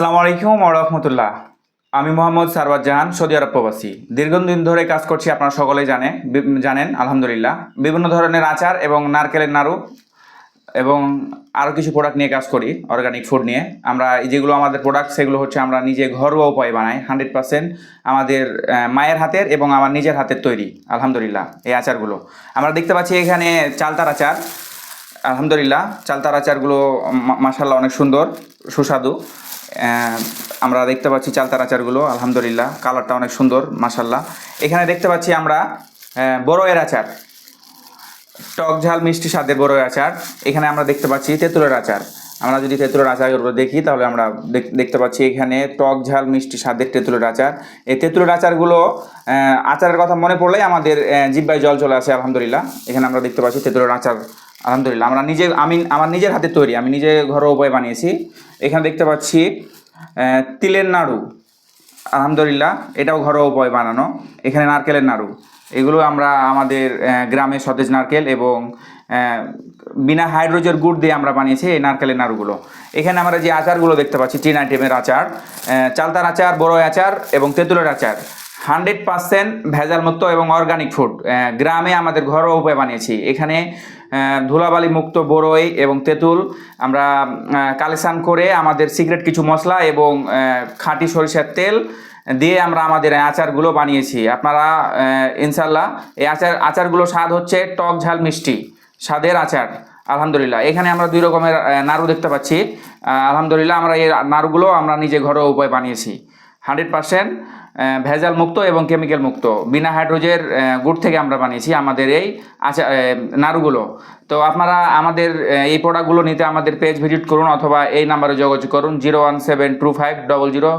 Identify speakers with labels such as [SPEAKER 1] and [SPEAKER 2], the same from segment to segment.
[SPEAKER 1] আসসালামু আলাইকুম রহমতুল্লাহ। আমি মোহাম্মদ সারওয়ার জাহান সৌদি আরব প্রবাসী। দীর্ঘদিন ধরে কাজ করছি, আপনারা সকলেই জানে জানেন, আলহামদুলিল্লাহ। বিভিন্ন ধরনের আচার এবং নারকেলের নাড়ু এবং আরও কিছু প্রোডাক্ট নিয়ে কাজ করি অর্গানিক ফুড নিয়ে। আমরা যেগুলো আমাদের প্রোডাক্ট সেগুলো হচ্ছে আমরা নিজে ঘরোয়া উপায়ে বানাই হান্ড্রেড পার্সেন্ট আমাদের মায়ের হাতের এবং আমার নিজের হাতের তৈরি, আলহামদুলিল্লাহ, এই আচারগুলো। আমরা দেখতে পাচ্ছি এখানে চালতার আচার। আলহামদুলিল্লাহ, চালতার আচারগুলো মাসাল্লাহ অনেক সুন্দর, সুস্বাদু। আমরা দেখতে পাচ্ছি চালতার আচারগুলো আলহামদুলিল্লাহ। কালারটা অনেক সুন্দর মাসাল্লাহ এখানে দেখতে পাচ্ছি আমরা বড়য়ের আচার। টক ঝাল মিষ্টি স্বাদে বড় আচার। এখানে আমরা দেখতে পাচ্ছি তেঁতুলের আচার। আমরা যদি তেঁতুলের আচারগুলো দেখি তাহলে আমরা দেখতে পাচ্ছি এখানে টক ঝাল মিষ্টি স্বাদের তেঁতুলের আচার। এই তেঁতুলের আচারগুলো আচারের কথা মনে পড়লেই আমাদের আহ, জিহ্বায় জল চলে আসে আলহামদুলিল্লাহ। এখানে আমরা দেখতে পাচ্ছি তেঁতুলের আচার আলহামদুলিল্লাহ। আমরা নিজে আমি আমার নিজের হাতে তৈরি আমি নিজে ঘরোয়া উপায় বানিয়েছি। এখানে দেখতে পাচ্ছি তিলের নাড়ু। আলহামদুলিল্লাহ এটাও ঘরোয়া উপায় বানানো। এখানে নারকেলের নাড়ু। এগুলো আমরা আমাদের গ্রামে সতেজ নারকেল এবং বিনা হাইড্রোজের গুড় দিয়ে আমরা বানিয়েছি এই নারকেলের নাড়ুগুলো। এখানে আমরা যে আচারগুলো দেখতে পাচ্ছি তিন আইটেমের আচার চালতার আচার বড় আচার এবং তেঁতুলের আচার। হান্ড্রেড পার্সেন্ট ভেজাল মুক্ত এবং অর্গানিক ফুড গ্রামে আমাদের ঘরোয়া উপায় বানিয়েছি। এখানে ধুলাবালি মুক্ত বড়ই এবং তেঁতুল, আমরা কালেকশান করে আমাদের সিক্রেট কিছু মশলা এবং খাঁটি সরিষার তেল দিয়ে আমরা আমাদের আচারগুলো বানিয়েছি। আপনারা ইনশাল্লাহ এই আচার আচারগুলো স্বাদ হচ্ছে টক ঝাল মিষ্টি। স্বাদের আচার আলহামদুলিল্লাহ। এখানে আমরা দুই রকমের নাড়ু দেখতে পাচ্ছি। আলহামদুলিল্লাহ আমরা এই নাড়ুগুলো আমরা নিজে ঘরোয়া উপায় বানিয়েছি। হান্ড্রেড পার্সেন্ট ভেজাল মুক্ত এবং কেমিক্যাল মুক্ত বিনা হাইড্রোজের গুড় থেকে আমরা বানিয়েছি আমাদের এই আহ, নাড়ুগুলো। তো আপনারা আমাদের এই প্রোডাক্টগুলো নিতে আমাদের পেজ ভিজিট করুন অথবা এই নাম্বারে যোগাযোগ করুন zero one seven two five double zero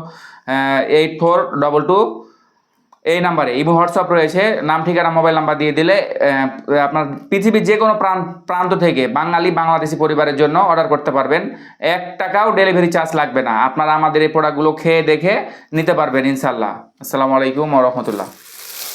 [SPEAKER 1] eight four double two এই নাম্বারে, ইমো, হোয়াটসঅ্যাপ রয়েছে, নাম, ঠিকানা, মোবাইল নাম্বার দিয়ে দিলে আপনার পৃথিবীর যে কোনো প্রান্ত প্রান্ত থেকে বাঙালি, বাংলাদেশি পরিবারের জন্য অর্ডার করতে পারবেন। এক টাকাও ডেলিভারি চার্জ লাগবে না। আপনারা আমাদের এই প্রোডাক্টগুলো খেয়ে দেখে নিতে পারবেন ইনশাল্লাহ আসসালামু আলাইকুম রহমতুল্লাহ।